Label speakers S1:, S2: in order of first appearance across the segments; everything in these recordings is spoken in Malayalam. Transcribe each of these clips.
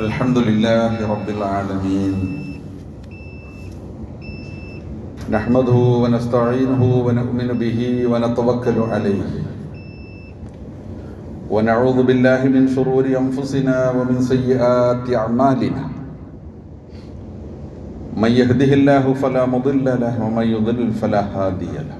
S1: الحمد لله رب العالمين نحمده ونستعينه ونؤمن به ونتوكل عليه ونعوذ بالله من شرور انفسنا ومن سيئات اعمالنا من يهده الله فلا مضل له ومن يضلل فلا هادي له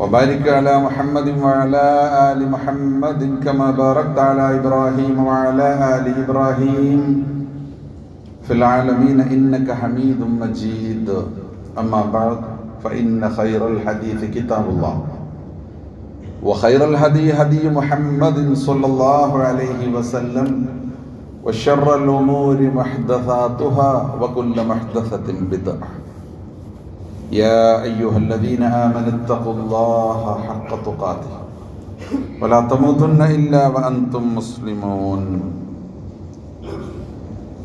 S1: وبارك على محمد وعلى آل محمد كما باركت على إبراهيم وعلى آل إبراهيم في العالمين إنك حميد مجيد. أما بعد فإن خير الحديث كتاب الله. وخير الهدي هدي محمد صلى الله عليه وسلم وشر الأمور محدثاتها وكل محدثة بدعة. يا أيها الذين آمنوا اتقوا الله حق تقاته ولا تموتن إلا وأنتم مسلمون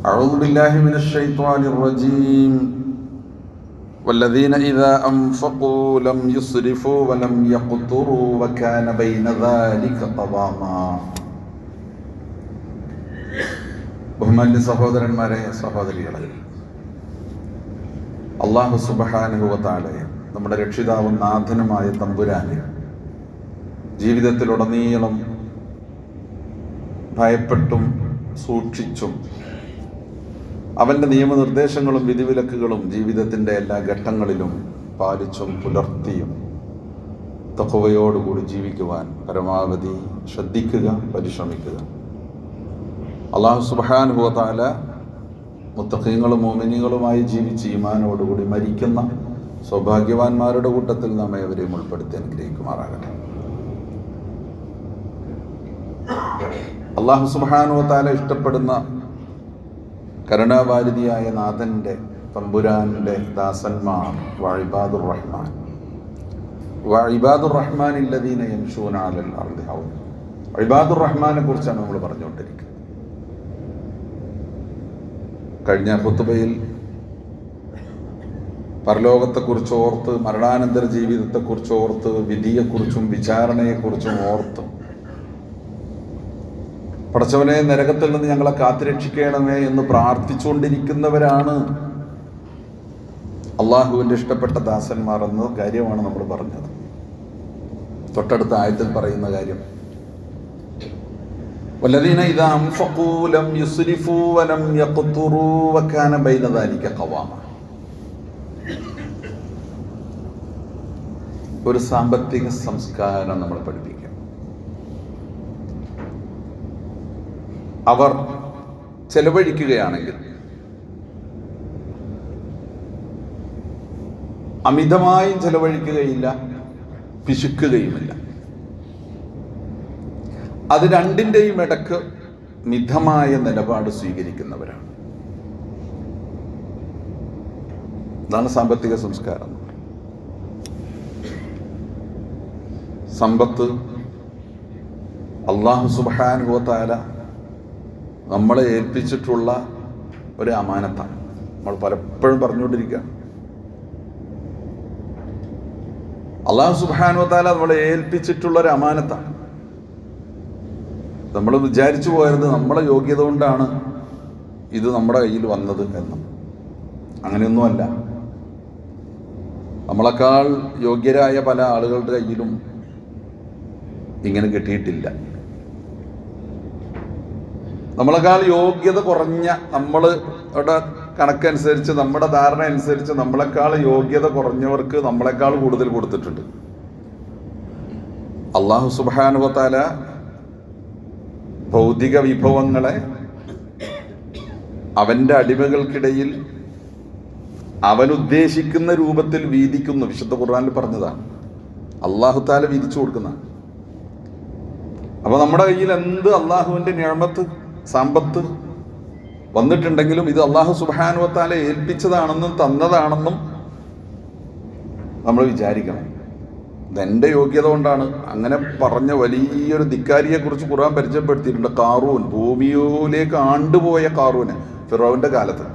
S1: أعوذ بالله من الشيطان الرجيم والذين إذا أنفقوا لم يسرفوا ولم يقتروا وكان بين ذلك قواما ബഹുമാന്യ സഹോദരന്മാരെ സഹോദരികളെ അള്ളാഹു സുബഹാനുഭവത്താലെ നമ്മുടെ രക്ഷിതാവും നാഥനുമായ തമ്പുരാനെ ജീവിതത്തിലുടനീളം ഭയപ്പെട്ടും സൂക്ഷിച്ചും അവന്റെ നിയമനിർദ്ദേശങ്ങളും വിധിവിലക്കുകളും ജീവിതത്തിന്റെ എല്ലാ ഘട്ടങ്ങളിലും പാലിച്ചും പുലർത്തിയും തക്കവയോടുകൂടി ജീവിക്കുവാൻ പരമാവധി ശ്രദ്ധിക്കുക പരിശ്രമിക്കുക. അള്ളാഹു സുബഹാനുഭവത്താല മുത്തഖീങ്ങളും മോമിനികളുമായി ജീവിച്ച് ഈമാനോടുകൂടി മരിക്കുന്ന സൗഭാഗ്യവാന്മാരുടെ കൂട്ടത്തിൽ നമ്മെ അവരെയും ഉൾപ്പെടുത്തി അനുഗ്രഹിക്കുമാറാകട്ടെ. അള്ളാഹു സുബാനുവത്താല ഇഷ്ടപ്പെടുന്ന കരുണാവാരിതിയായ നാഥന്റെ തമ്പുരാന്റെ ദാസന്മാർ വഴിബാദുർ റഹ്മാൻ. വഴിബാദുർ റഹ്മാൻ ഇല്ലദീന യംഷൂനാലൽ അറിയാവും വഴിബാദുർ റഹ്മാനെ കുറിച്ചാണ് നമ്മൾ പറഞ്ഞുകൊണ്ടിരിക്കുന്നത്. കഴിഞ്ഞ ഹുത്തുബയിൽ പരലോകത്തെക്കുറിച്ച് ഓർത്ത് മരണാനന്തര ജീവിതത്തെക്കുറിച്ച് ഓർത്ത് വിധിയെക്കുറിച്ചും വിചാരണയെക്കുറിച്ചും ഓർത്ത്. പടച്ചവനെ നരകത്തിൽ നിന്ന് ഞങ്ങളെ കാത്തുരക്ഷിക്കണമേ എന്ന് പ്രാർത്ഥിച്ചുകൊണ്ടിരിക്കുന്നവരാണ് അള്ളാഹുവിന്റെ ഇഷ്ടപ്പെട്ട ദാസന്മാർ എന്ന കാര്യമാണ് നമ്മൾ പറഞ്ഞത്. തൊട്ടടുത്ത ആയത്തിൽ പറയുന്ന കാര്യം والذين إذا أنفقوا لم يسرفوا ولم يقتروا وكان بين ذلك قواما ഒരു സാമ്പത്തിക സംസ്കാരം നമ്മൾ പഠിപ്പിക്കാം അവർ ചെലവഴിക്കുകയാണെങ്കിൽ അമിതമായും ചെലവഴിക്കുകയില്ല പിശുക്കുകയുമില്ല അത് രണ്ടിന്റെയും ഇടയ്ക്ക് മിതമായ നിലപാട് സ്വീകരിക്കുന്നവരാണ്. ഇതാണ് സാമ്പത്തിക സംസ്കാരം. സമ്പത്ത് അള്ളാഹു സുബാനുഭവത്താല നമ്മളെ ഏൽപ്പിച്ചിട്ടുള്ള ഒരു അമാനത്താണ്. നമ്മൾ പലപ്പോഴും പറഞ്ഞുകൊണ്ടിരിക്കുക. അള്ളാഹു സുബാനുഭവത്താല നമ്മളെ ഏൽപ്പിച്ചിട്ടുള്ള ഒരു അമാനത്താണ്. നമ്മൾ വിചാരിച്ചു പോയത് നമ്മളെ യോഗ്യത കൊണ്ടാണ് ഇത് നമ്മുടെ കയ്യിൽ വന്നത് എന്ന്. അങ്ങനെയൊന്നുമല്ല. നമ്മളെക്കാൾ യോഗ്യരായ പല ആളുകളുടെ കയ്യിലും ഇങ്ങനെ കിട്ടിയിട്ടില്ല. നമ്മളെക്കാൾ യോഗ്യത കുറഞ്ഞ നമ്മളുടെ കണക്കനുസരിച്ച് നമ്മുടെ ധാരണ അനുസരിച്ച് നമ്മളെക്കാൾ യോഗ്യത കുറഞ്ഞവർക്ക് നമ്മളെക്കാൾ കൂടുതൽ കൊടുത്തിട്ടുണ്ട്. അള്ളാഹു സുബാനുഭത്താല ഭൗതിക വിഭവങ്ങളെ അവന്റെ അടിമകൾക്കിടയിൽ അവൻ ഉദ്ദേശിക്കുന്ന രൂപത്തിൽ വീതിക്കുന്നു. വിശുദ്ധ ഖുർആാനിൽ പറഞ്ഞതാണ്. അള്ളാഹു താല വീതിച്ചു കൊടുക്കുന്ന. അപ്പോൾ നമ്മുടെ കയ്യിൽ എന്ത് അള്ളാഹുവിന്റെ ഞാമത്ത് സമ്പത്ത് വന്നിട്ടുണ്ടെങ്കിലും ഇത് അള്ളാഹു സുബാനുവത്താലെ ഏൽപ്പിച്ചതാണെന്നും തന്നതാണെന്നും നമ്മൾ വിചാരിക്കണം. ഇതെന്റെ യോഗ്യത കൊണ്ടാണ്. അങ്ങനെ പറഞ്ഞ വലിയൊരു ധിക്കാരിയെ കുറിച്ച് ഖുർആൻ പരിചയപ്പെടുത്തിയിട്ടുണ്ട് കാറൂൻ. ഭൂമിയിലേക്ക് ആണ്ടുപോയ കാറൂന് ഫിറോവിന്റെ കാലത്ത്.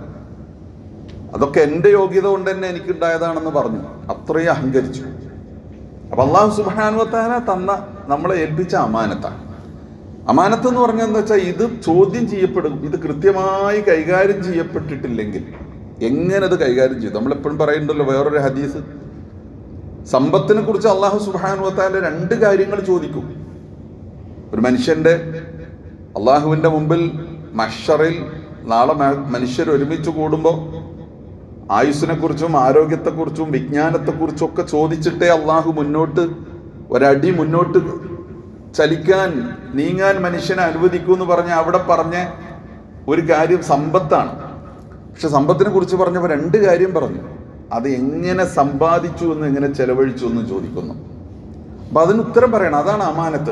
S1: അതൊക്കെ എന്റെ യോഗ്യത കൊണ്ട് തന്നെ എനിക്കുണ്ടായതാണെന്ന് പറഞ്ഞു. അത്രയും അഹങ്കരിച്ചു. അപ്പൊ അള്ളാഹു സുബാനുവത്താന തന്ന നമ്മളെ ഏൽപ്പിച്ച അമാനത്താണ് അമാനത്ത് എന്ന് പറഞ്ഞാൽ എന്താ വെച്ചാൽ ഇത് ചോദ്യം ചെയ്യപ്പെടും. ഇത് കൃത്യമായി കൈകാര്യം ചെയ്യപ്പെട്ടിട്ടില്ലെങ്കിൽ എങ്ങനെ അത് കൈകാര്യം ചെയ്യും? നമ്മളെപ്പോഴും പറയുന്നുണ്ടല്ലോ വേറൊരു ഹദീസ് സമ്പത്തിനെ കുറിച്ച് അള്ളാഹു സുബാനുവത്താല രണ്ട് കാര്യങ്ങൾ ചോദിക്കും. ഒരു മനുഷ്യന്റെ അള്ളാഹുവിന്റെ മുമ്പിൽ മഷറിൽ നാളെ മനുഷ്യർ ഒരുമിച്ച് കൂടുമ്പോൾ ആയുസ്സിനെ കുറിച്ചും ആരോഗ്യത്തെക്കുറിച്ചും വിജ്ഞാനത്തെക്കുറിച്ചും ഒക്കെ ചോദിച്ചിട്ടേ അള്ളാഹു മുന്നോട്ട് ഒരടി മുന്നോട്ട് ചലിക്കാൻ നീങ്ങാൻ മനുഷ്യനെ അനുവദിക്കൂ എന്ന് പറഞ്ഞ അവിടെ പറഞ്ഞ ഒരു കാര്യം സമ്പത്താണ്. പക്ഷെ സമ്പത്തിനെ കുറിച്ച് പറഞ്ഞപ്പോൾ രണ്ട് കാര്യം പറഞ്ഞു. അത് എങ്ങനെ സമ്പാദിച്ചു എന്ന് എങ്ങനെ ചെലവഴിച്ചു എന്ന് ചോദിക്കുന്നു. അപ്പൊ അതിന് ഉത്തരം പറയണം. അതാണ് അമാനത്ത്.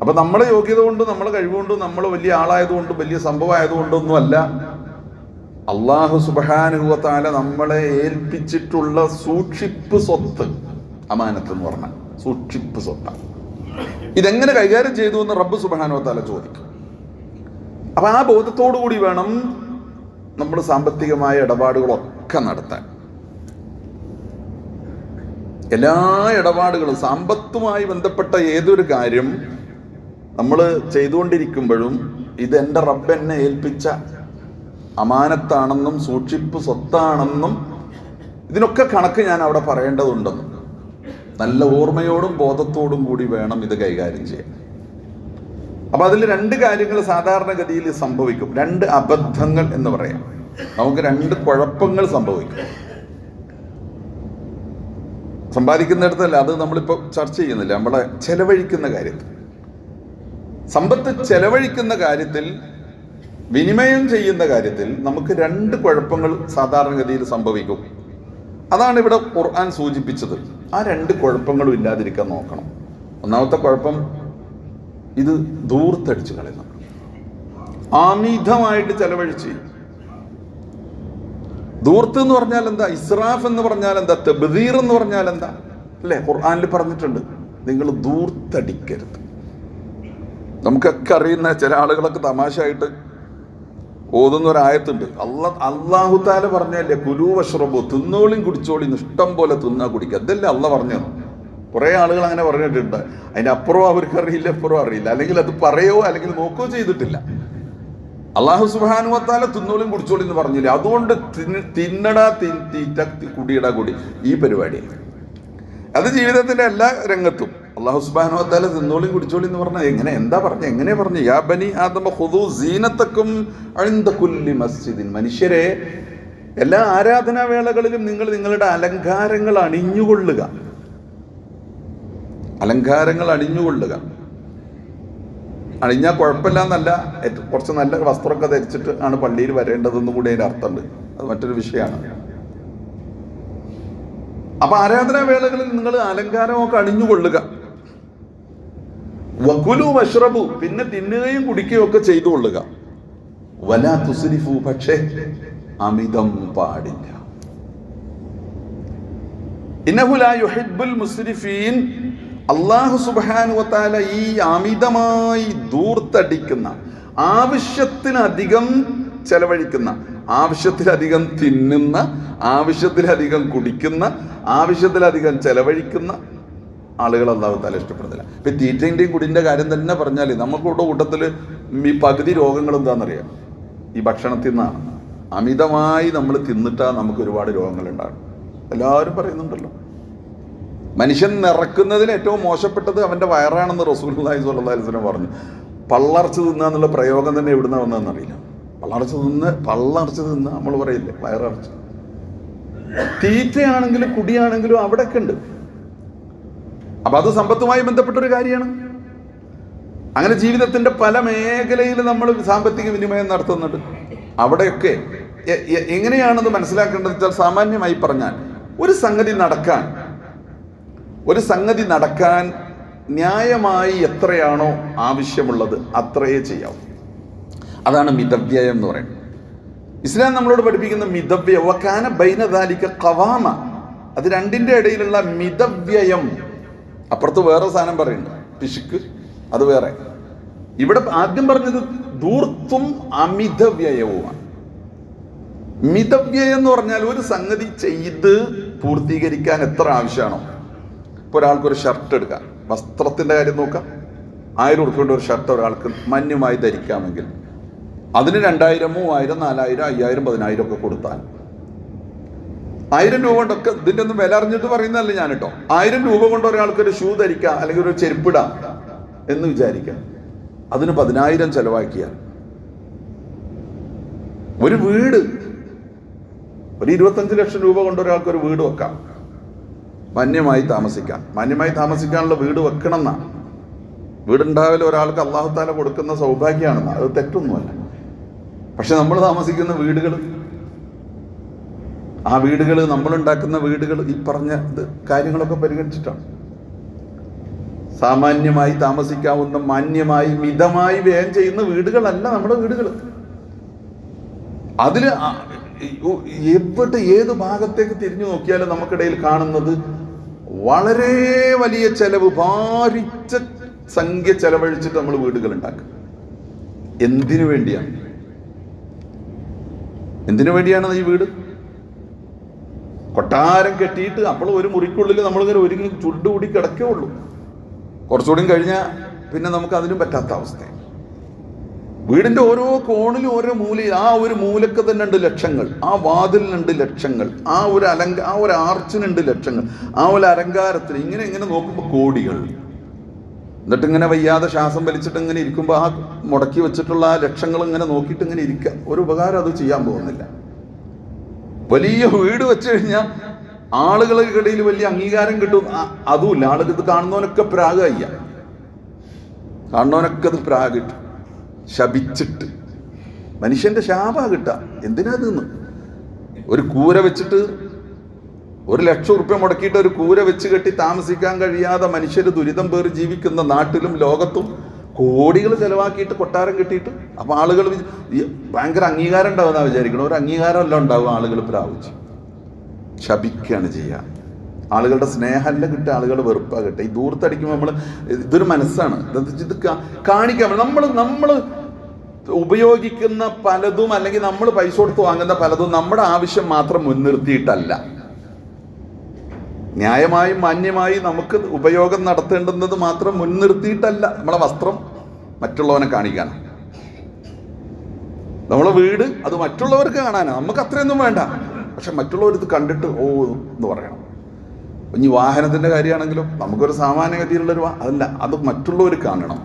S1: അപ്പൊ നമ്മളെ യോഗ്യത കൊണ്ട് നമ്മളെ കഴിവുകൊണ്ട് നമ്മൾ വലിയ ആളായതുകൊണ്ട് വലിയ സംഭവമായതുകൊണ്ടൊന്നും അല്ല. അള്ളാഹു സുബാനുഭവത്താല നമ്മളെ ഏൽപ്പിച്ചിട്ടുള്ള സൂക്ഷിപ്പ് സ്വത്ത് അമാനത്ത് എന്ന് പറഞ്ഞാൽ. സൂക്ഷിപ്പ് സ്വത്താണ് ഇതെങ്ങനെ കൈകാര്യം ചെയ്തു എന്ന് റബ്ബ് സുബാനുഭവത്താല ചോദിക്കും. അപ്പൊ ആ ബോധത്തോടു കൂടി വേണം നമ്മൾ സാമ്പത്തികമായ ഇടപാടുകളൊക്കെ നടത്താൻ. എല്ലാ ഇടപാടുകളും സമ്പത്തുമായി ബന്ധപ്പെട്ട ഏതൊരു കാര്യം നമ്മൾ ചെയ്തുകൊണ്ടിരിക്കുമ്പോഴും ഇത് എന്റെ റബ്ബ് എന്നെ ഏൽപ്പിച്ച അമാനത്താണെന്നും സൂക്ഷിപ്പ് സ്വത്താണെന്നും ഇതിനൊക്കെ കണക്ക് ഞാൻ അവിടെ പറയേണ്ടതുണ്ടെന്നും. നല്ല ഓർമ്മയോടും ബോധത്തോടും കൂടി വേണം ഇത് കൈകാര്യം ചെയ്യാൻ. അപ്പൊ അതിൽ രണ്ട് കാര്യങ്ങൾ സാധാരണഗതിയിൽ സംഭവിക്കും. രണ്ട് അബദ്ധങ്ങൾ എന്ന് പറയാം. നമുക്ക് രണ്ട് കുഴപ്പങ്ങൾ സംഭവിക്കും. സമ്പാദിക്കുന്നിടത്തല്ല അത് നമ്മളിപ്പോൾ ചർച്ച ചെയ്യുന്നില്ല. നമ്മളെ ചെലവഴിക്കുന്ന കാര്യത്തിൽ. സമ്പത്ത് ചെലവഴിക്കുന്ന കാര്യത്തിൽ വിനിമയം ചെയ്യുന്ന കാര്യത്തിൽ നമുക്ക് രണ്ട് കുഴപ്പങ്ങൾ സാധാരണഗതിയിൽ സംഭവിക്കും. അതാണ് ഇവിടെ ഖുർആൻ സൂചിപ്പിച്ചത്. ആ രണ്ട് കുഴപ്പങ്ങളും ഇല്ലാതിരിക്കാൻ നോക്കണം. ഒന്നാമത്തെ കുഴപ്പം ഇത് ദൂർത്തടിച്ച് കളയുന്നു. ആമിതമായിട്ട് ചെലവഴിച്ച് ദൂർത്ത് എന്ന് പറഞ്ഞാൽ എന്താ ഇസ്രാഫ് എന്ന് പറഞ്ഞാൽ എന്താ തെബദീർ എന്ന് പറഞ്ഞാൽ എന്താ അല്ലേ? ഖുർആാനിൽ പറഞ്ഞിട്ടുണ്ട്. നിങ്ങൾ ദൂർത്തടിക്കരുത്. നമുക്കൊക്കെ അറിയുന്ന ചില ആളുകളൊക്കെ തമാശയായിട്ട് ഓതുന്ന ഒരായത്തുണ്ട് അല്ല അള്ളാഹു താല പറഞ്ഞല്ലേ കുലു വഷ്റബു തിന്നോളിയും കുടിച്ചോളിയും ഇഷ്ടം പോലെ തിന്നാ കുടിക്കുക അതല്ലേ അല്ല പറഞ്ഞത്. കുറേ ആളുകൾ അങ്ങനെ പറഞ്ഞിട്ടുണ്ട്. അതിന്റെ അപ്പുറം അവർക്ക് അറിയില്ല. അപ്പുറം അറിയില്ല അല്ലെങ്കിൽ അത് പറയോ അല്ലെങ്കിൽ നോക്കുകയോ ചെയ്തിട്ടില്ല. അള്ളാഹു സുബാനുവത്താല തിന്നോളും കുടിച്ചോളി എന്ന് പറഞ്ഞില്ല? അതുകൊണ്ട് തിന്നട തീറ്റ കുടിയടാ കുടി ഈ പരിപാടി. അത് ജീവിതത്തിന്റെ എല്ലാ രംഗത്തും. അള്ളാഹു സുബാനു വത്താല തിന്നോളി കുടിച്ചോളി എന്ന് പറഞ്ഞാൽ എങ്ങനെ എന്താ പറഞ്ഞു എങ്ങനെ പറഞ്ഞു? യാ ബനി ആദമ ഹുദു സീനത്തക്കും അഴിന്ത കുല്ലി മസ്ജിദിൻ. മനുഷ്യരെ എല്ലാ ആരാധനാവേളകളിലും നിങ്ങൾ നിങ്ങളുടെ അലങ്കാരങ്ങൾ അണിഞ്ഞുകൊള്ളുക. അലങ്കാരങ്ങൾ അണിഞ്ഞുകൊള്ളുക. അണിഞ്ഞാൽ കുഴപ്പമില്ല എന്നല്ല കുറച്ച് നല്ല വസ്ത്രമൊക്കെ ധരിച്ചിട്ട് ആണ് പള്ളിയിൽ വരേണ്ടതെന്ന് കൂടി അതിന്റെ അർത്ഥമുണ്ട്. അത് മറ്റൊരു വിഷയമാണ്. അപ്പൊ ആരാധനാ വേളകളിൽ നിങ്ങൾ അലങ്കാരമൊക്കെ അണിഞ്ഞുകൊള്ളുക. വകുലു വഷ്റബു പിന്നെ തിന്നുകയും കുടിക്കുകയും ഒക്കെ ചെയ്തു കൊള്ളുക വല തുസ്രിഫു പക്ഷേ അമിതം പാടില്ല. മുസ്രിഫീൻ അള്ളാഹു സുബാനുവത്താല ഈ അമിതമായി ദൂർത്തടിക്കുന്ന ആവശ്യത്തിലധികം ചെലവഴിക്കുന്ന ആവശ്യത്തിലധികം തിന്നുന്ന ആവശ്യത്തിലധികം കുടിക്കുന്ന ആവശ്യത്തിലധികം ചെലവഴിക്കുന്ന ആളുകൾ അള്ളാഹു താല ഇഷ്ടപ്പെടുന്നില്ല. ഇപ്പൊ തീറ്റേന്റെയും കുടിന്റെ കാര്യം തന്നെ പറഞ്ഞാൽ നമുക്കിവിടെ കൂട്ടത്തിൽ ഈ പകുതി രോഗങ്ങൾ എന്താണെന്നറിയാം? ഈ ഭക്ഷണത്തിൽ നിന്നാണ് അമിതമായി നമ്മൾ തിന്നിട്ടാൽ നമുക്ക് ഒരുപാട് രോഗങ്ങൾ ഉണ്ടാകും. എല്ലാവരും പറയുന്നുണ്ടല്ലോ. മനുഷ്യൻ നിറക്കുന്നതിൽ ഏറ്റവും മോശപ്പെട്ടത് അവന്റെ വയറാണെന്ന് റസൂൽ സ്വലം പറഞ്ഞു. പള്ളർച്ച് തിന്നുക എന്നുള്ള പ്രയോഗം തന്നെ എവിടുന്ന വന്നതെന്ന് പള്ളർച്ച തിന്ന് പള്ളർച്ച തിന്ന് നമ്മൾ പറയില്ലേ വയററച്ച. തീറ്റയാണെങ്കിലും കുടിയാണെങ്കിലും അവിടെയൊക്കെ ഉണ്ട്. അപ്പൊ അത് സമ്പത്തുമായി ബന്ധപ്പെട്ട ഒരു കാര്യമാണ്. അങ്ങനെ ജീവിതത്തിന്റെ പല മേഖലയിൽ നമ്മൾ സാമ്പത്തിക വിനിമയം നടത്തുന്നുണ്ട്. അവിടെയൊക്കെ എങ്ങനെയാണെന്ന് മനസ്സിലാക്കേണ്ടത് വെച്ചാൽ സാമാന്യമായി പറഞ്ഞാൽ ഒരു സംഗതി നടക്കാൻ ഒരു സംഗതി നടക്കാൻ ന്യായമായി എത്രയാണോ ആവശ്യമുള്ളത് അത്രയേ ചെയ്യാവൂ. അതാണ് മിതവ്യയം എന്ന് പറയുന്നത്. ഇസ്ലാം നമ്മളോട് പഠിപ്പിക്കുന്ന മിതവ്യ വക്കാന ബൈനദാലിക്ക കവാമ അത് രണ്ടിന്റെ ഇടയിലുള്ള മിതവ്യയം. അപ്പുറത്ത് വേറെ സാധനം പറയുന്നുണ്ട്. പിശുക്ക് അത് വേറെ. ഇവിടെ ആദ്യം പറഞ്ഞത് ദൂർത്തും അമിതവ്യയവുമാണ്. മിതവ്യയം എന്ന് പറഞ്ഞാൽ ഒരു സംഗതി ചെയ്ത് പൂർത്തീകരിക്കാൻ എത്ര ആവശ്യമാണോ? ഇപ്പൊ ഒരാൾക്കൊരു ഷർട്ട് എടുക്കാം. വസ്ത്രത്തിന്റെ കാര്യം നോക്കാം. ആയിരം ഉറുപ്പ്യന്റെ ഒരു ഷർട്ട് ഒരാൾക്ക് മാന്യമായി ധരിക്കാമെങ്കിൽ അതിന് രണ്ടായിരം മൂവായിരം നാലായിരം അയ്യായിരം പതിനായിരം ഒക്കെ കൊടുത്താൽ ആയിരം രൂപ കൊണ്ടൊക്കെ ഇതിന്റെ ഒന്നും വില അറിഞ്ഞിട്ട് പറയുന്നതല്ല ഞാൻ കേട്ടോ ആയിരം രൂപ കൊണ്ട് ഒരാൾക്ക് ഒരു ഷൂ ധരിക്കാം അല്ലെങ്കിൽ ഒരു ചെരുപ്പിടാം എന്ന് വിചാരിക്കാം. അതിന് പതിനായിരം ചെലവാക്കിയാൽ ഒരു വീട് ഒരു ഇരുപത്തഞ്ച് ലക്ഷം രൂപ കൊണ്ട് ഒരാൾക്ക് ഒരു വീട് വെക്കാം. മാന്യമായി താമസിക്കാൻ. മാന്യമായി താമസിക്കാനുള്ള വീട് വെക്കണം എന്നാണ് വീടുണ്ടായാലും ഒരാൾക്ക് അള്ളാഹുത്താല കൊടുക്കുന്ന സൗഭാഗ്യമാണെന്ന് അത് തെറ്റൊന്നുമല്ല. പക്ഷെ നമ്മൾ താമസിക്കുന്ന വീടുകൾ ആ വീടുകൾ നമ്മൾ ഉണ്ടാക്കുന്ന വീടുകൾ ഈ പറഞ്ഞ ഇത് കാര്യങ്ങളൊക്കെ പരിഗണിച്ചിട്ടാണ്. സാമാന്യമായി താമസിക്കാവുന്ന മാന്യമായി മിതമായി വ്യയം ചെയ്യുന്ന വീടുകളല്ല നമ്മുടെ വീടുകൾ. അതിൽ എവിടെ ഏത് ഭാഗത്തേക്ക് തിരിഞ്ഞു നോക്കിയാലും നമുക്കിടയിൽ കാണുന്നത് വളരെ വലിയ ചെലവ് ഭാരിച്ച സംഖ്യ ചെലവഴിച്ചിട്ട് നമ്മൾ വീടുകൾ ഉണ്ടാക്കും എന്തിനു വേണ്ടിയാണ്? എന്തിനു വേണ്ടിയാണ് ഈ വീട്? കൊട്ടാരം കെട്ടിയിട്ട് അപ്പോൾ ഒരു മുറിക്കുള്ളിൽ നമ്മളിങ്ങനെ ഒരുങ്ങി ചുണ്ടുകൂടി കിടക്കേ ഉള്ളൂ. കുറച്ചുകൂടി കഴിഞ്ഞാൽ പിന്നെ നമുക്ക് അതിനും പറ്റാത്ത അവസ്ഥയാണ് വീടിന്റെ ഓരോ കോണിലും ഓരോ മൂലയിൽ ആ ഒരു മൂലക്ക് തന്നെ ഉണ്ട് ലക്ഷങ്ങൾ. ആ വാതിലിനുണ്ട് ലക്ഷങ്ങൾ. ആ ഒരു അലങ്ക ആ ഒരു ആർച്ചിനുണ്ട് ലക്ഷങ്ങൾ. ആ ഒരു അലങ്കാരത്തിന് ഇങ്ങനെ ഇങ്ങനെ നോക്കുമ്പോൾ കോടികൾ. എന്നിട്ട് ഇങ്ങനെ വയ്യാതെ ശ്വാസം വലിച്ചിട്ട് ഇങ്ങനെ ഇരിക്കുമ്പോൾ ആ മുടക്കി വെച്ചിട്ടുള്ള ആ ലക്ഷങ്ങൾ ഇങ്ങനെ നോക്കിയിട്ട് ഇങ്ങനെ ഇരിക്കുക ഒരു ഉപകാരം അത് ചെയ്യാൻ പോകുന്നില്ല. വലിയ വീട് വെച്ച് കഴിഞ്ഞാൽ ആളുകൾക്കിടയിൽ വലിയ അംഗീകാരം കിട്ടും. അതുമില്ല. ആളുകൾ ഇത് കാണുന്നവനൊക്കെ പ്രാഗയ്യ കാണുന്നവനൊക്കെ അത് പ്രാഗിട്ട് ശപിച്ചിട്ട്. മനുഷ്യന്റെ ശാപ കിട്ടുക എന്തിനാ നിന്ന് ഒരു കൂര വെച്ചിട്ട് ഒരു ലക്ഷം ഉറുപ്പ്യ മുടക്കിയിട്ട് ഒരു കൂര വെച്ച് കെട്ടി താമസിക്കാൻ കഴിയാതെ മനുഷ്യർ ദുരിതം പേറി ജീവിക്കുന്ന നാട്ടിലും ലോകത്തും കോടികൾ ചെലവാക്കിയിട്ട് കൊട്ടാരം കെട്ടിയിട്ട് അപ്പൊ ആളുകൾ ഭയങ്കര അംഗീകാരം ഉണ്ടാവുന്ന വിചാരിക്കണം ഒരു അംഗീകാരമല്ല ഉണ്ടാവും ആളുകൾ പ്രാപിച്ച് ശപിക്കുകയാണ് ചെയ്യുക ആളുകളുടെ സ്നേഹമല്ല കിട്ടുക ആളുകൾ വെറുപ്പാ കിട്ടുക. ഈ ദൂരത്തടിക്കുമ്പോൾ നമ്മൾ ഇതൊരു മനസ്സാണ്. ഇത് കാണിക്കാൻ നമ്മൾ നമ്മൾ ഉപയോഗിക്കുന്ന പലതും അല്ലെങ്കിൽ നമ്മൾ പൈസ കൊടുത്ത് വാങ്ങുന്ന പലതും നമ്മുടെ ആവശ്യം മാത്രം മുൻനിർത്തിയിട്ടല്ല. ന്യായമായും മാന്യമായി നമുക്ക് ഉപയോഗം നടത്തേണ്ടുന്നത് മാത്രം മുൻനിർത്തിയിട്ടല്ല. നമ്മളെ വസ്ത്രം മറ്റുള്ളവനെ കാണിക്കാനാണ് നമ്മളെ വീട് അത് മറ്റുള്ളവർക്ക് കാണാനാണ് നമുക്ക് അത്രയൊന്നും വേണ്ട. പക്ഷെ മറ്റുള്ളവർ ഇത് കണ്ടിട്ട് ഓ എന്ന് പറയണം. ഇനി വാഹനത്തിന്റെ കാര്യമാണെങ്കിലും നമുക്കൊരു സാമാന്യഗതിയിലുള്ളൊരു അതല്ല അത് മറ്റുള്ളവർ കാണണം.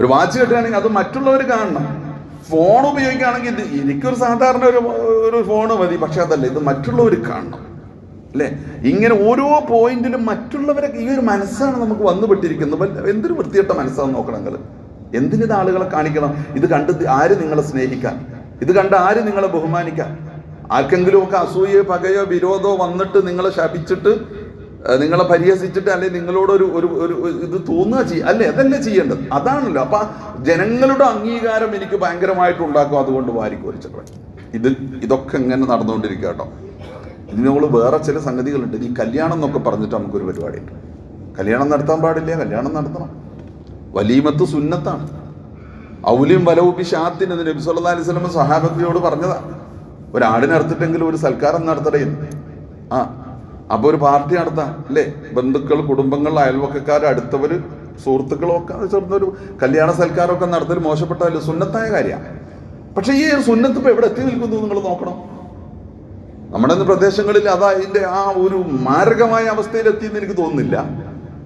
S1: ഒരു വാച്ച് കെട്ടുകയാണെങ്കിൽ അത് മറ്റുള്ളവർ കാണണം. ഫോൺ ഉപയോഗിക്കുകയാണെങ്കിൽ ഇത് എനിക്കൊരു സാധാരണ ഒരു ഒരു ഫോൺ മതി പക്ഷെ അതല്ല ഇത് മറ്റുള്ളവർ കാണണം. അല്ലേ? ഇങ്ങനെ ഓരോ പോയിന്റിലും മറ്റുള്ളവരെ ഈ ഒരു മനസ്സാണ് നമുക്ക് വന്നുപെട്ടിരിക്കുന്നത്. എന്തൊരു വൃത്തികെട്ട മനസ്സാണ് നോക്കണം നിങ്ങൾ. എന്തിനിത് ആളുകളെ കാണിക്കണം? ഇത് കണ്ട് ആര് നിങ്ങളെ സ്നേഹിക്കാൻ? ഇത് കണ്ട് ആര് നിങ്ങളെ ബഹുമാനിക്കാൻ? ആർക്കെങ്കിലും ഒക്കെ അസൂയയോ പകയോ വിരോധമോ വന്നിട്ട് നിങ്ങളെ ശപിച്ചിട്ട് നിങ്ങളെ പരിഹസിച്ചിട്ട് അല്ലെങ്കിൽ നിങ്ങളോടൊരു ഒരു ഒരു ഇത് തോന്നുക ചെയ്യുക അല്ലേ അതല്ലേ ചെയ്യേണ്ടത്? അതാണല്ലോ. അപ്പൊ ജനങ്ങളുടെ അംഗീകാരം എനിക്ക് ഭയങ്കരമായിട്ട് ഉണ്ടാക്കും. അതുകൊണ്ട് വാരിക്കോരിച്ചത് ഇത് ഇതൊക്കെ ഇങ്ങനെ നടന്നുകൊണ്ടിരിക്കുക കേട്ടോ. ഇതിന് നമ്മൾ വേറെ ചില സംഗതികളുണ്ട്. ഈ കല്യാണം എന്നൊക്കെ പറഞ്ഞിട്ട് നമുക്കൊരു പരിപാടി ഉണ്ട് കല്യാണം നടത്താൻ പാടില്ല. കല്യാണം നടത്തണം. വലീമത്ത് സുന്നത്താണ്. ഔലിയും വലവുപ്പി ഷാത്തിന് നബി സല്ലാ അലൈഹി വസല്ലം സഹാബത്തിനോട് പറഞ്ഞതാണ് ഒരാടിനെ അറുത്തിട്ടെങ്കിലും ഒരു സൽക്കാരം നടത്തടേ ആ അപ്പൊ ഒരു പാർട്ടി നടത്താം അല്ലേ? ബന്ധുക്കൾ കുടുംബങ്ങൾ അയൽവക്കക്കാർ അടുത്തവര് സുഹൃത്തുക്കളൊക്കെ ചേർന്നൊരു കല്യാണ സൽക്കാരമൊക്കെ നടത്തൽ മോശപ്പെട്ടതല്ല? സുന്നത്തായ കാര്യമാണ് പക്ഷെ ഈ സുന്നത്ത് ഇപ്പൊ എവിടെ എത്തി നിൽക്കുന്നു നിങ്ങൾ നോക്കണം. നമ്മുടെ പ്രദേശങ്ങളിൽ അതാ അതിന്റെ ആ ഒരു മാരകമായ അവസ്ഥയിലെത്തിയെന്ന് എനിക്ക് തോന്നുന്നില്ല.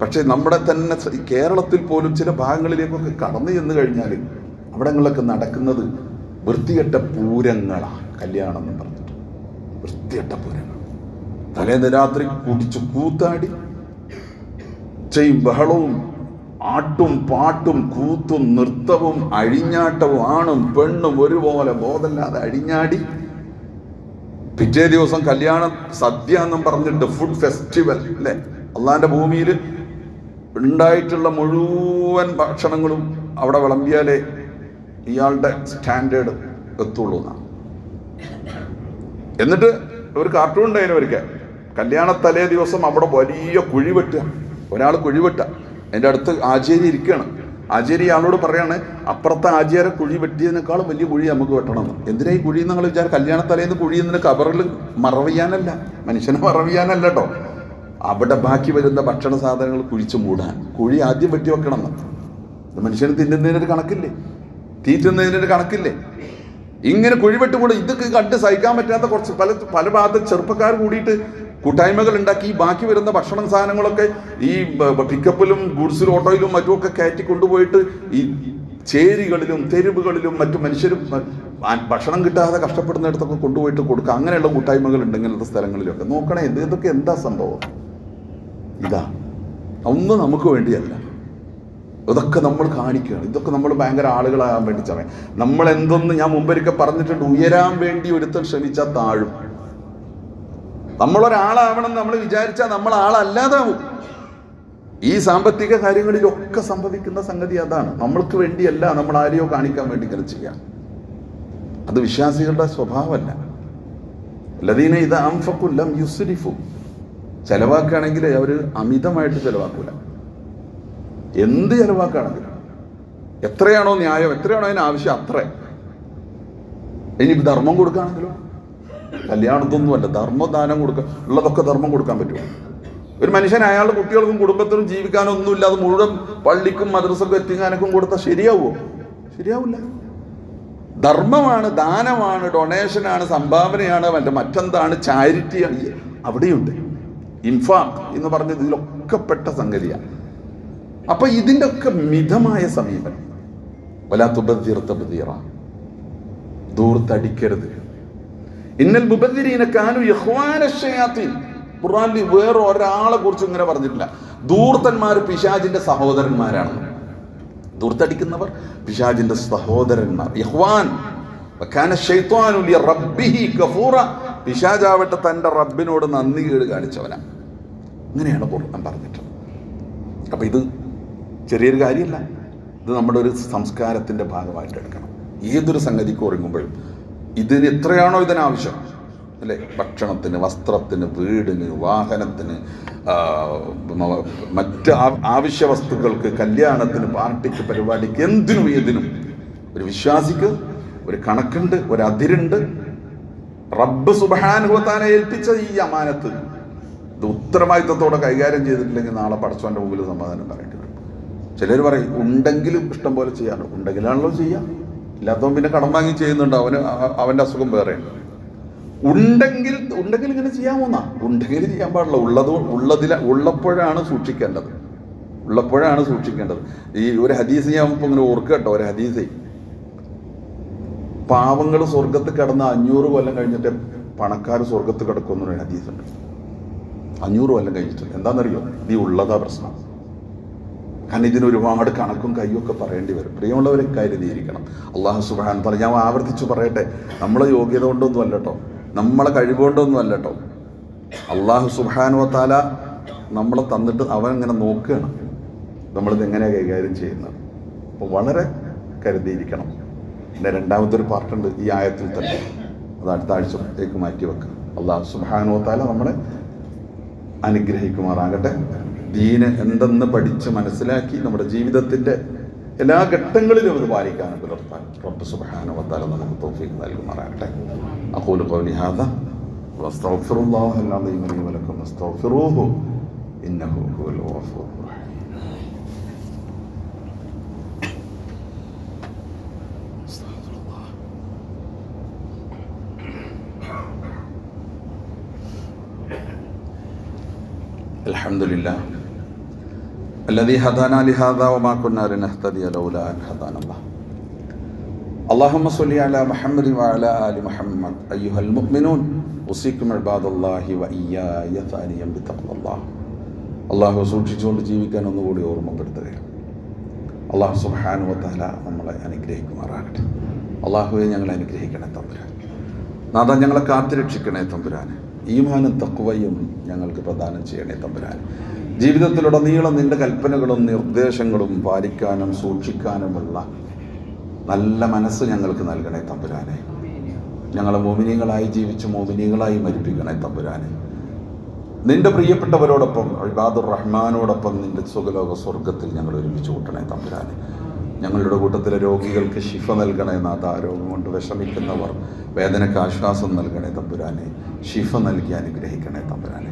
S1: പക്ഷേ നമ്മുടെ തന്നെ കേരളത്തിൽ പോലും ചില ഭാഗങ്ങളിലേക്കൊക്കെ കടന്നു ചെന്ന് കഴിഞ്ഞാൽ അവിടങ്ങളിലൊക്കെ നടക്കുന്നത് വൃത്തികെട്ട പൂരങ്ങളാണ് കല്യാണം എന്ന് പറഞ്ഞിട്ട്. വൃത്തികെട്ട പൂരങ്ങൾ. തലേന്ന് രാത്രി കുടിച്ച് കൂത്താടി. ചെയ്യും ബഹളവും ആട്ടും പാട്ടും കൂത്തും നൃത്തവും അഴിഞ്ഞാട്ടവും ആണും പെണ്ണും ഒരുപോലെ ബോധമില്ലാതെ അഴിഞ്ഞാടി. പിറ്റേ ദിവസം കല്യാണം സദ്യ എന്നും പറഞ്ഞിട്ട് ഫുഡ് ഫെസ്റ്റിവൽ അല്ലേ അള്ളാന്റെ ഭൂമിയിൽ ഉണ്ടായിട്ടുള്ള മുഴുവൻ ഭക്ഷണങ്ങളും അവിടെ വിളമ്പിയാലേ ഇയാളുടെ സ്റ്റാൻഡേർഡ് എത്തുള്ളൂ എന്നാണ്. എന്നിട്ട് ഒരു കാർട്ടൂൺ ഉണ്ടായിരുന്നു ഒരിക്കൽ കല്യാണ തലേ ദിവസം അവിടെ വലിയ കുഴി വെട്ടുക ഒരാൾ കുഴി വെട്ടുക എന്റെ അടുത്ത് ആചാര്യ ഇരിക്കുകയാണ്. ആചാര്യ ആളോട് പറയാണ് അപ്പുറത്തെ ആചാര കുഴി വെട്ടിയതിനേക്കാളും വലിയ കുഴി നമുക്ക് വെട്ടണമെന്ന് എന്തിനാ ഈ കുഴി നിങ്ങൾ വിചാരം കല്യാണ തലേന്ന് കുഴി എന്നിട്ട് കബറിൽ മറവിയാനല്ല? മനുഷ്യനെ മറവിയാനല്ല കേട്ടോ. അവിടെ ബാക്കി വരുന്ന ഭക്ഷണ സാധനങ്ങൾ കുഴിച്ചു മൂടാൻ. കുഴി ആദ്യം വെട്ടി വെക്കണം ഇത് മനുഷ്യന് തിന്നുന്നതിനൊരു കണക്കില്ലേ? തീറ്റുന്നതിനൊരു കണക്കില്ലേ? ഇങ്ങനെ കുഴി കൂടെ ഇതൊക്കെ കണ്ട് സഹിക്കാൻ പറ്റാത്ത കുറച്ച് പല പല ഭാഗത്ത് ചെറുപ്പക്കാർ കൂടിയിട്ട് കൂട്ടായ്മകൾ ഉണ്ടാക്കി ബാക്കി വരുന്ന ഭക്ഷണം സാധനങ്ങളൊക്കെ ഈ പിക്കപ്പിലും ഗുഡ്സിലും ഓട്ടോയിലും മറ്റുമൊക്കെ കയറ്റി കൊണ്ടുപോയിട്ട് ഈ ചേരികളിലും തെരുവുകളിലും മറ്റു മനുഷ്യരും ഭക്ഷണം കിട്ടാതെ കഷ്ടപ്പെടുന്നിടത്തൊക്കെ കൊണ്ടുപോയിട്ട് കൊടുക്കുക. അങ്ങനെയുള്ള കൂട്ടായ്മകൾ ഉണ്ട് ഇങ്ങനത്തെ സ്ഥലങ്ങളിലൊക്കെ. നോക്കണേ ഇത് ഇതൊക്കെ എന്താ സംഭവം? ഇതാ. ഒന്നും നമുക്ക് വേണ്ടിയല്ല. ഇതൊക്കെ നമ്മൾ കാണിക്കുകയാണ്. ഇതൊക്കെ നമ്മൾ ഭയങ്കര ആളുകളാകാൻ വേണ്ടി സമയം നമ്മൾ എന്തൊന്ന് ഞാൻ മുമ്പൊരിക്കൽ പറഞ്ഞിട്ടുണ്ട്. ഉയരാൻ വേണ്ടി ഒരുത്തൻ ശ്രമിച്ചാൽ താഴും. നമ്മളൊരാളാവണം നമ്മൾ വിചാരിച്ചാൽ നമ്മൾ ആളല്ലാതാവും ഈ സാമ്പത്തിക കാര്യങ്ങളിലൊക്കെ സംഭവിക്കുന്ന സംഗതി അതാണ്. നമ്മൾക്ക് വേണ്ടിയല്ല നമ്മൾ ആരെയോ കാണിക്കാൻ വേണ്ടി ഇങ്ങനെ അത് വിശ്വാസികളുടെ സ്വഭാവമല്ല. ലദീന ഇത് അംഫക്കുല്ലം യുസ്രിഫു. ചെലവാക്കുകയാണെങ്കിൽ അവർ അമിതമായിട്ട് ചെലവാക്കൂല. എന്ത് ചെലവാക്കുകയാണെങ്കിലും എത്രയാണോ ന്യായം എത്രയാണോ അതിന് ആവശ്യം അത്ര. ഇനി ധർമ്മം കൊടുക്കുകയാണെങ്കിലോ? കല്യാണത്തൊന്നുമല്ല ധർമ്മദാനം കൊടുക്കുക ഉള്ളതൊക്കെ ധർമ്മം കൊടുക്കാൻ പറ്റും. ഒരു മനുഷ്യൻ അയാളുടെ കുട്ടികൾക്കും കുടുംബത്തിനും ജീവിക്കാനൊന്നുമില്ല അത് മുഴുവൻ പള്ളിക്കും മദ്രസക്കും എത്തിക്കാനൊക്കെ കൊടുത്താൽ ശരിയാവുമോ ശരിയാവില്ല. ധർമ്മമാണ് ദാനമാണ് ഡൊണേഷനാണ് സംഭാവനയാണ് മറ്റേ മറ്റെന്താണ് ചാരിറ്റിയാണ് അവിടെയുണ്ട്. ഇൻഫാം എന്ന് പറഞ്ഞത് ഇതിലൊക്കെ പെട്ട സംഗതിയാണ് അപ്പൊ ഇതിന്റെ ഒക്കെ മിതമായ സമീപനം. വലാത്തുബീർത്തബീറ ദൂർത്തടിക്കരുത്. ഇന്നൽ മുബദ്ദിരീന കാനു യഹ്വാന ഖുർആനിൽ വേറെ ഒരാളെ കുറിച്ച് ഇങ്ങനെ പറഞ്ഞിട്ടില്ല. ദൂർത്തന്മാർ പിശാജിന്റെ സഹോദരന്മാരാണ്. ദൂർത്തടിക്കുന്നവർ പിശാജിന്റെ സഹോദരന്മാർ. യഹ്വാൻ റബ്ബിഹി ഗഫൂറ. പിശാജാവട്ടെ തന്റെ റബ്ബിനോട് നന്ദി കേട് കാണിച്ചവനാ. അങ്ങനെയാണ് ഖുർആൻ പറഞ്ഞിട്ടുള്ളത്. അപ്പം ഇത് ചെറിയൊരു കാര്യമല്ല. ഇത് നമ്മുടെ ഒരു സംസ്കാരത്തിന്റെ ഭാഗമായിട്ട് എടുക്കണം. ഏതൊരു സംഗതിക്ക് ഒരുങ്ങുമ്പോഴും ഇതിന് എത്രയാണോ ഇതിനാവശ്യം. അല്ലേ? ഭക്ഷണത്തിന് വസ്ത്രത്തിന് വീടിന് വാഹനത്തിന് മറ്റ് ആവശ്യ വസ്തുക്കൾക്ക് കല്യാണത്തിന് പാർട്ടിക്ക് പരിപാടിക്ക് എന്തിനും ഏതിനും ഒരു വിശ്വാസിക്ക് ഒരു കണക്കുണ്ട് ഒരു അതിരുണ്ട്. റബ്ബ് സുബാനുഭവത്താനെ ഏൽപ്പിച്ച ഈ അമാനത്ത് ഇത് ഉത്തരവാദിത്തത്തോടെ കൈകാര്യം ചെയ്തിട്ടില്ലെങ്കിൽ നാളെ പടച്ചവന്റെ മുമ്പിൽ സമാധാനം പറയേണ്ടി വരും. ചിലർ പറയും ഉണ്ടെങ്കിലും ഇഷ്ടം പോലെ ചെയ്യാറുണ്ട് ഉണ്ടെങ്കിലാണല്ലോ ചെയ്യാം. ഇല്ലാത്തവൻ പിന്നെ കടം വാങ്ങി ചെയ്യുന്നുണ്ട്. അവന് അവന്റെ അസുഖം വേറെ. ഉണ്ടെങ്കിൽ ഉണ്ടെങ്കിൽ ഇങ്ങനെ ചെയ്യാമോന്നാ ഉണ്ടെങ്കിൽ ചെയ്യാൻ പാടില്ല. ഉള്ളത് ഉള്ളതില ഉള്ളപ്പോഴാണ് സൂക്ഷിക്കേണ്ടത്. ഉള്ളപ്പോഴാണ് സൂക്ഷിക്കേണ്ടത്. ഈ ഒരു ഹദീസ് ഞാൻ ഇപ്പം ഇങ്ങനെ ഓർക്കുക കേട്ടോ ഒരു ഹദീസ്. പാവങ്ങൾ സ്വർഗത്ത് കിടന്ന അഞ്ഞൂറ് കൊല്ലം കഴിഞ്ഞിട്ട് പണക്കാർ സ്വർഗത്ത് കിടക്കുമെന്നൊരു ഹദീസുണ്ട്. അഞ്ഞൂറ് കൊല്ലം കഴിഞ്ഞിട്ട്. എന്താണെന്നറിയോ? ഈ ഉള്ളതാ പ്രശ്നം. കാരണം ഇതിന് ഒരുപാട് കണക്കും കയ്യൊക്കെ പറയേണ്ടി വരും. പ്രിയമുള്ളവരെ കരുതിയിരിക്കണം. അള്ളാഹു സുബാൻ പറ ഞാൻ ആവർത്തിച്ചു പറയട്ടെ. നമ്മളെ യോഗ്യത കൊണ്ടൊന്നും അല്ലട്ടോ നമ്മളെ കഴിവുകൊണ്ടൊന്നും അല്ലട്ടോ അള്ളാഹു സുബാനുവ താല നമ്മളെ തന്നിട്ട് അവൻ ഇങ്ങനെ നോക്കുകയാണ് നമ്മളിത് എങ്ങനെയാണ് കൈകാര്യം ചെയ്യുന്നത്? അപ്പോൾ വളരെ കരുതിയിരിക്കണം. പിന്നെ രണ്ടാമത്തെ ഒരു പാർട്ടുണ്ട് ഈ ആയത്തിൽ തന്നെ. അത് അടുത്ത ആഴ്ചത്തേക്ക് മാറ്റി വെക്കുക അള്ളാഹു സുബാനുവ താല നമ്മളെ അനുഗ്രഹിക്കുമാറാകട്ടെ. ദീന് എന്തെന്ന് പഠിച്ച് മനസ്സിലാക്കി നമ്മുടെ ജീവിതത്തിൻ്റെ എല്ലാ ഘട്ടങ്ങളിലും അത് പാലിക്കാനും പുലർത്താൻ റബ്ബ് സുബ്ഹാനഹു വ തആല നമുക്ക് തൗഫീഖ് നൽകുമാറാകട്ടെ അഖൂലു ഖൗലി ഹാദാ വസ്തഗ്ഫിറുല്ലാഹ അൽ-അളീം ലി വലക്കും വസ്തഗ്ഫിറൂഹു ഇന്നഹു ഹുവൽ ഗഫൂറുർ റഹീം الحمد لله الذي هدانا لهذا وما كنا لنهتدي لولا أن هدانا الله اللهم صل على محمد وعلى آل محمد أيها المؤمنون أوصيكم عباد الله وإياي ثانيا بتقوى الله അള്ളാഹു സൂക്ഷിച്ചുകൊണ്ട് ജീവിക്കാൻ ഒന്നുകൂടി ഓർമ്മപ്പെടുത്തുകയാണ് അള്ളാഹു സുബ്ഹാനഹു വതആല നമ്മളെ അനുഗ്രഹിക്കുമാറാകട്ടെ അള്ളാഹുവെ ഞങ്ങളെ അനുഗ്രഹിക്കണേ തമ്പുരാൻ നാഥ ഞങ്ങളെ കാത്തുരക്ഷിക്കണേ തമ്പുരാൻ ഈമാനും തക്കുവയും ഞങ്ങൾക്ക് പ്രദാനം ചെയ്യണേ തമ്പുരാൻ ജീവിതത്തിലുടനീളം നിന്റെ കൽപ്പനകളും നിർദ്ദേശങ്ങളും പാലിക്കാനും സൂക്ഷിക്കാനുമുള്ള നല്ല മനസ്സ് ഞങ്ങൾക്ക് നൽകണേ തമ്പുരാനെ. ഞങ്ങളെ മോമിനികളായി ജീവിച്ച് മോമിനികളായി മരിപ്പിക്കണേ തമ്പുരാനെ. നിന്റെ പ്രിയപ്പെട്ടവരോടൊപ്പം അൽബാദുർ റഹ്മാനോടൊപ്പം നിന്റെ സുഖലോക സ്വർഗത്തിൽ ഞങ്ങൾ ഒരുമിച്ച് കൂട്ടണേ തമ്പുരാനെ. ഞങ്ങളുടെ കൂട്ടത്തിലെ രോഗികൾക്ക് ശിഫ നൽകണേ നാഥ. രോഗം കൊണ്ട് വിഷമിക്കുന്നവർ വേദനയ്ക്ക് ആശ്വാസം നൽകണേ തമ്പുരാനെ. ശിഫ നൽകി അനുഗ്രഹിക്കണേ തമ്പുരാനെ.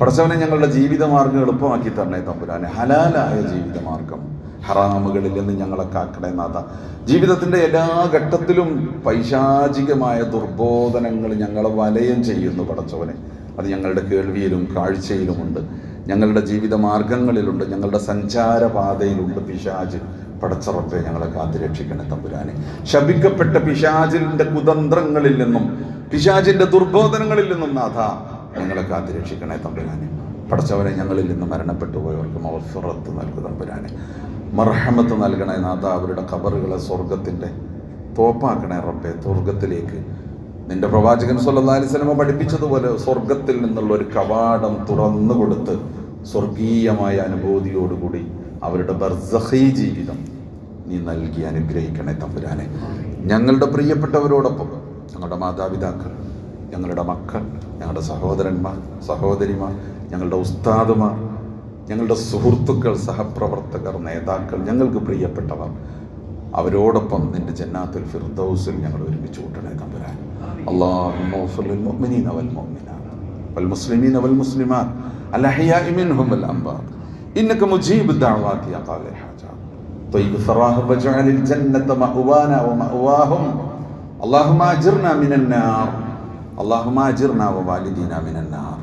S1: പടച്ചവനെ ഞങ്ങളുടെ ജീവിതമാർഗം എളുപ്പമാക്കി തരണേ തമ്പുരാനെ. ഹലാലായ ജീവിതമാർഗം. ഹറാമുകളിൽ നിന്ന് ഞങ്ങളെ കാക്കണേ നാഥ. ജീവിതത്തിന്റെ എല്ലാ ഘട്ടത്തിലും പൈശാചികമായ ദുർബോധനങ്ങൾ ഞങ്ങളെ വലയം ചെയ്യുന്നു പടച്ചവനെ. അത് ഞങ്ങളുടെ കേൾവിയിലും കാഴ്ചയിലുമുണ്ട്. ഞങ്ങളുടെ ജീവിത മാർഗങ്ങളിലുണ്ട് ഞങ്ങളുടെ സഞ്ചാരപാതയിലുണ്ട് പിശാജ് പടച്ചറപ്പെ ഞങ്ങളെ കാത്തുരക്ഷിക്കണേ തമ്പുരാനെ. ശപിക്കപ്പെട്ട പിശാജിന്റെ കുതന്ത്രങ്ങളിൽ നിന്നും പിശാജിന്റെ ദുർബോധനങ്ങളിൽ നിന്നും നാഥ. ഞങ്ങളെ കാത്തുരക്ഷിക്കണേ തമ്പുരാനെ. പഠിച്ചവരെ ഞങ്ങളിൽ നിന്ന് മരണപ്പെട്ടു പോയവർക്ക് മവഫിറത്ത് നൽകും തമ്പുരാനെ. മർഹമത്ത് നൽകണേ നാഥ അവരുടെ ഖബറുകളെ സ്വർഗത്തിന്റെ തോപ്പാക്കണേ റബ്ബെ. സ്വർഗത്തിലേക്ക് നിന്റെ പ്രവാചകൻ സ്വല്ലി വസല്ലമ പഠിപ്പിച്ചതുപോലെ സ്വർഗത്തിൽ നിന്നുള്ള ഒരു കവാടം തുറന്നു കൊടുത്ത് സ്വർഗീയമായ അനുഭൂതിയോടുകൂടി അവരുടെ ബർസഹി ജീവിതം നീ നൽകി അനുഗ്രഹിക്കണേ തമ്പുരാനെ. ഞങ്ങളുടെ പ്രിയപ്പെട്ടവരോടൊപ്പം ഞങ്ങളുടെ മാതാപിതാക്കൾ ഞങ്ങളുടെ മക്കൾ ഞങ്ങളുടെ സഹോദരന്മാർ സഹോദരിമാർ ഞങ്ങളുടെ ഉസ്താദുമാർ ഞങ്ങളുടെ സുഹൃത്തുക്കൾ സഹപ്രവർത്തകർ നേതാക്കൾ ഞങ്ങൾക്ക് പ്രിയപ്പെട്ടവർ അവരോടൊപ്പം നിന്റെ ജന്നാത്തുൽ ഫിർദൗസിൽ ഞങ്ങൾ ഒരുമിച്ച് കൂട്ടണേ തമ്പുരാൻ اللهم اغفر للمؤمنين والمؤمنات والمسلمين والمسلمات الأحياء منهم والأموات إنك مجيب الدعوات يا قاضي الحاجات طيب ثراهم واجعل الجنة مأوانا ومأواهم اللهم أجرنا من النار اللهم أجرنا ووالدينا من النار.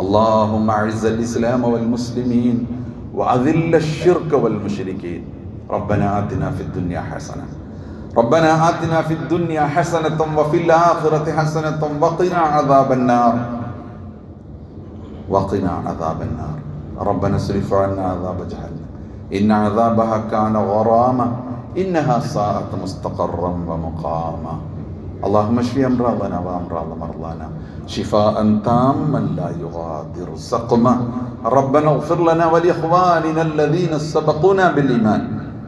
S1: اللهم أعز الإسلام والمسلمين وأذل الشرك والمشركين. ربنا آتنا في الدنيا حسنة. ربنا آتنا في الدنيا حسنة وفي الآخرة حسنة وقنا عذاب النار. وقنا عذاب النار. ربنا اصرف عنا عذاب جهنم. إن عذابها كان غراما. إنها ساءت مستقرا ومقاما. اللهم اشف أمراضنا وأمراض مرضانا. شفاء تاما لا يغادر سقما. ربنا اغفر لنا ولإخواننا الذين سبقونا بالإيمان.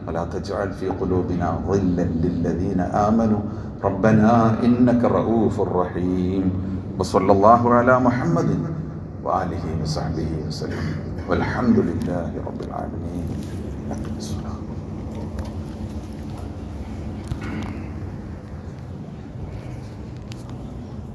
S1: ولا تجعل في قلوبنا غلا للذين آمنوا. ربنا إنك رؤوف رحيم. وصلى الله على محمد وآله وصحبه وسلم. والحمد لله رب العالمين. نقم الصلاة